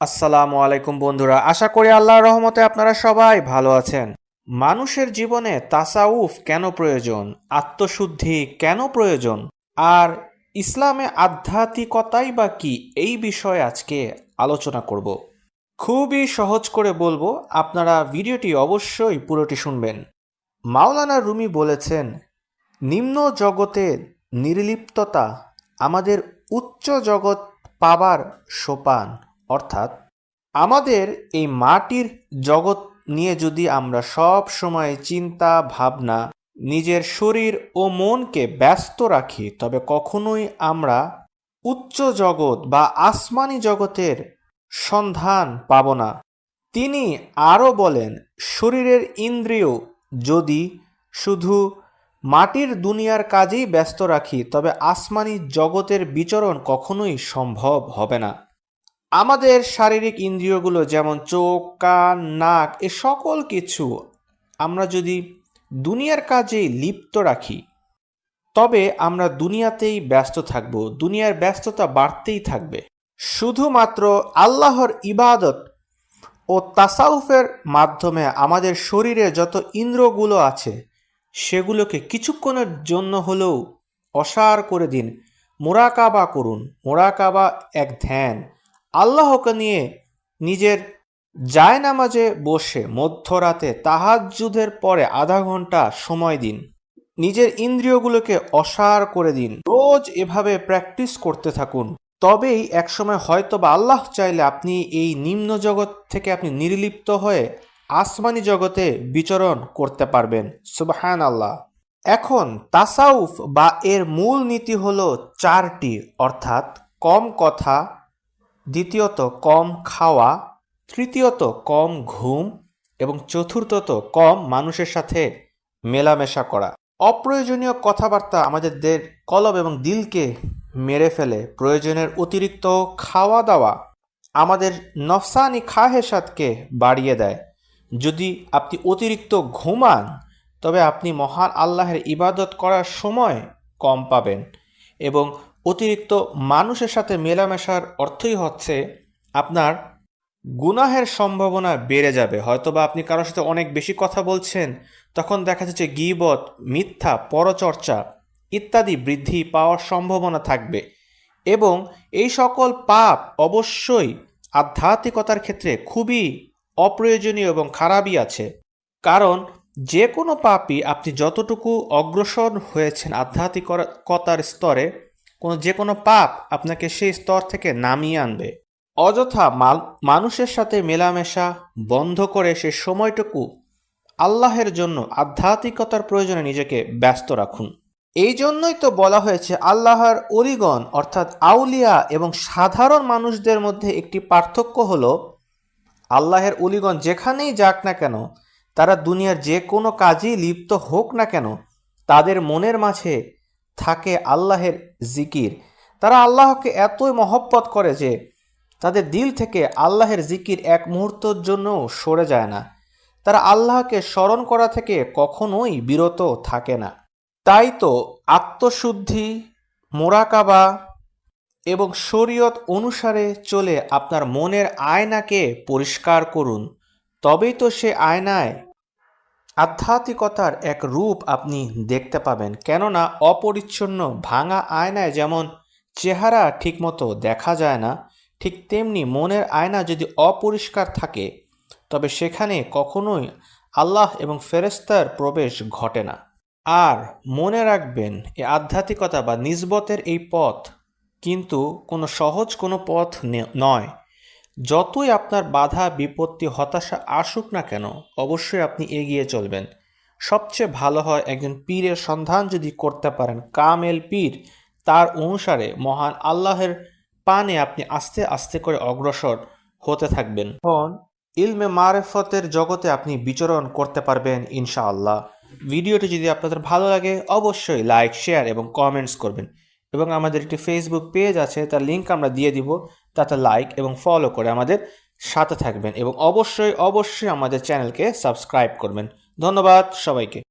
আসসালামু আলাইকুম বন্ধুরা, আশা করি আল্লাহর রহমতে আপনারা সবাই ভালো আছেন। মানুষের জীবনে তাসাউফ কেন প্রয়োজন? আত্মশুদ্ধি কেন প্রয়োজন? আর ইসলামে আধ্যাত্মিকতাই বা কি? এই বিষয়ে আজকে আলোচনা করব। খুবই সহজ করে বলব, আপনারা ভিডিওটি অবশ্যই পুরোটি শুনবেন। মাওলানা রুমি বলেছেন, নিম্ন জগতে নির্লিপ্ততা আমাদের উচ্চ জগৎ পাবার সোপান। অর্থাৎ আমাদের এই মাটির জগৎ নিয়ে যদি আমরা সব সময় চিন্তা, ভাবনা নিজের শরীর ও মনকে ব্যস্ত রাখি, তবে কখনোই আমরা উচ্চ জগৎ বা আসমানি জগতের সন্ধান পাব না। তিনি আরও বলেন, শরীরের ইন্দ্রিয় যদি শুধু মাটির দুনিয়ার কাজেই ব্যস্ত রাখি, তবে আসমানি জগতের বিচরণ কখনোই সম্ভব হবে না। আমাদের শারীরিক ইন্দ্রিয়গুলো যেমন চোখ, কান, নাক, এ সকল কিছু আমরা যদি দুনিয়ার কাজেই লিপ্ত রাখি, তবে আমরা দুনিয়াতেই ব্যস্ত থাকব, দুনিয়ার ব্যস্ততা বাড়তেই থাকবে। শুধুমাত্র আল্লাহর ইবাদত ও তাসাউফের মাধ্যমে আমাদের শরীরে যত ইন্দ্রগুলো আছে, সেগুলোকে কিছুক্ষণের জন্য হলেও অসার করে দিন। মোরাকাবা করুন। মোরাকাবা এক ধ্যান। আল্লাহকে নিয়ে নিজের জায়নামাজে বসে মধ্যরাতে তাহাজ্জুদের পরে আধা ঘণ্টা সময় দিন। নিজের ইন্দ্রিয়গুলোকে অসার করে দিন। রোজ এভাবে প্র্যাকটিস করতে থাকুন। তবেই একসময় হয়তো বা আল্লাহ চাইলে আপনি এই নিম্ন জগৎ থেকে আপনি নির্লিপ্ত হয়ে আসমানি জগতে বিচরণ করতে পারবেন। সুবহান আল্লাহ এখন তাসাউফ বা এর মূল নীতি হলো চারটি, অর্থাৎ কম কথা দ্বিতীয়ত কম খাওয়া, তৃতীয়ত কম ঘুম এবং চতুর্থত কম মানুষের সাথে মেলামেশা করা। অপ্রয়োজনীয় কথাবার্তা আমাদের দের কলব এবং দিলকে মেরে ফেলে। প্রয়োজনের অতিরিক্ত খাওয়া দাওয়া আমাদের নফসানি খাহেসাতকে বাড়িয়ে দেয়। যদি আপনি অতিরিক্ত ঘুমান, তবে আপনি মহান আল্লাহের ইবাদত করার সময় কম পাবেন এবং অতিরিক্ত মানুষের সাথে মেলামেশার অর্থই হচ্ছে আপনার গুনাহের সম্ভাবনা বেড়ে যাবে। হয়তোবা আপনি কারোর সাথে অনেক বেশি কথা বলছেন, তখন দেখা যাচ্ছে গিবত, মিথ্যা, পরচর্চা ইত্যাদি বৃদ্ধি পাওয়ার সম্ভাবনা থাকবে এবং এই সকল পাপ অবশ্যই আধ্যাত্মিকতার ক্ষেত্রে খুবই অপ্রয়োজনীয় এবং খারাপই আছে। কারণ যে কোনো পাপই আপনি যতটুকু অগ্রসর হয়েছেন আধ্যাত্মিকতার স্তরে কোনো যে কোনো পাপ আপনাকে সেই স্তর থেকে নামিয়ে আনবে। অযথা মানুষের সাথে মেলামেশা বন্ধ করে সে সময়টুকু আল্লাহের জন্য আধ্যাত্মিকতার প্রয়োজনে নিজেকে ব্যস্ত রাখুন। এই জন্যই তো বলা হয়েছে আল্লাহর অলিগণ, অর্থাৎ আউলিয়া এবং সাধারণ মানুষদের মধ্যে একটি পার্থক্য হল, আল্লাহের অলিগণ যেখানেই যাক না কেন, তারা দুনিয়ার যে কোনো কাজেই লিপ্ত হোক না কেন, তাদের মনের মাঝে থাকে আল্লাহের জিকির। তারা আল্লাহকে এতই মহব্বত করে যে তাদের দিল থেকে আল্লাহের জিকির এক মুহূর্তের জন্যও সরে যায় না। তারা আল্লাহকে স্মরণ করা থেকে কখনোই বিরত থাকে না। তাই তো আত্মশুদ্ধি, মোরাকাবা এবং শরীয়ত অনুসারে চলে আপনার মনের আয়নাকে পরিষ্কার করুন। তবেই তো সে আয়নায় আধ্যাত্মিকতার এক রূপ আপনি দেখতে পাবেন, কেননা অপরিচ্ছন্ন ভাঙা আয়নায় যেমন চেহারা ঠিকমতো দেখা যায় না, ঠিক তেমনি মনের আয়না যদি অপরিষ্কার থাকে, তবে সেখানে কখনোই আল্লাহ এবং ফেরেস্তার প্রবেশ ঘটে না। আর মনে রাখবেন, এ আধ্যাত্মিকতা বা নিজবতের এই পথ কিন্তু কোনো সহজ কোনো পথ নয়। যতই আপনার বাধা, বিপত্তি, হতাশা আসুক না কেন, অবশ্যই আপনি এগিয়ে চলবেন। সবচেয়ে ভালো হয় একজন পীরের সন্ধান যদি করতে পারেন, কামেল পীর, তার অনুসারে মহান আল্লাহের পানে আপনি আস্তে আস্তে করে অগ্রসর হতে থাকবেন। তখন ইলমে মারেফতের জগতে আপনি বিচরণ করতে পারবেন ইনশাআল্লাহ। ভিডিওটি যদি আপনাদের ভালো লাগে, অবশ্যই লাইক, শেয়ার এবং কমেন্টস করবেন। এবং আমাদের একটি ফেসবুক পেজ আছে, তার লিঙ্ক আমরা দিয়ে দিব। তাতে লাইক এবং ফলো করে আমাদের সাথে থাকবেন এবং অবশ্যই অবশ্যই আমাদের চ্যানেলকে সাবস্ক্রাইব করবেন। ধন্যবাদ সবাইকে।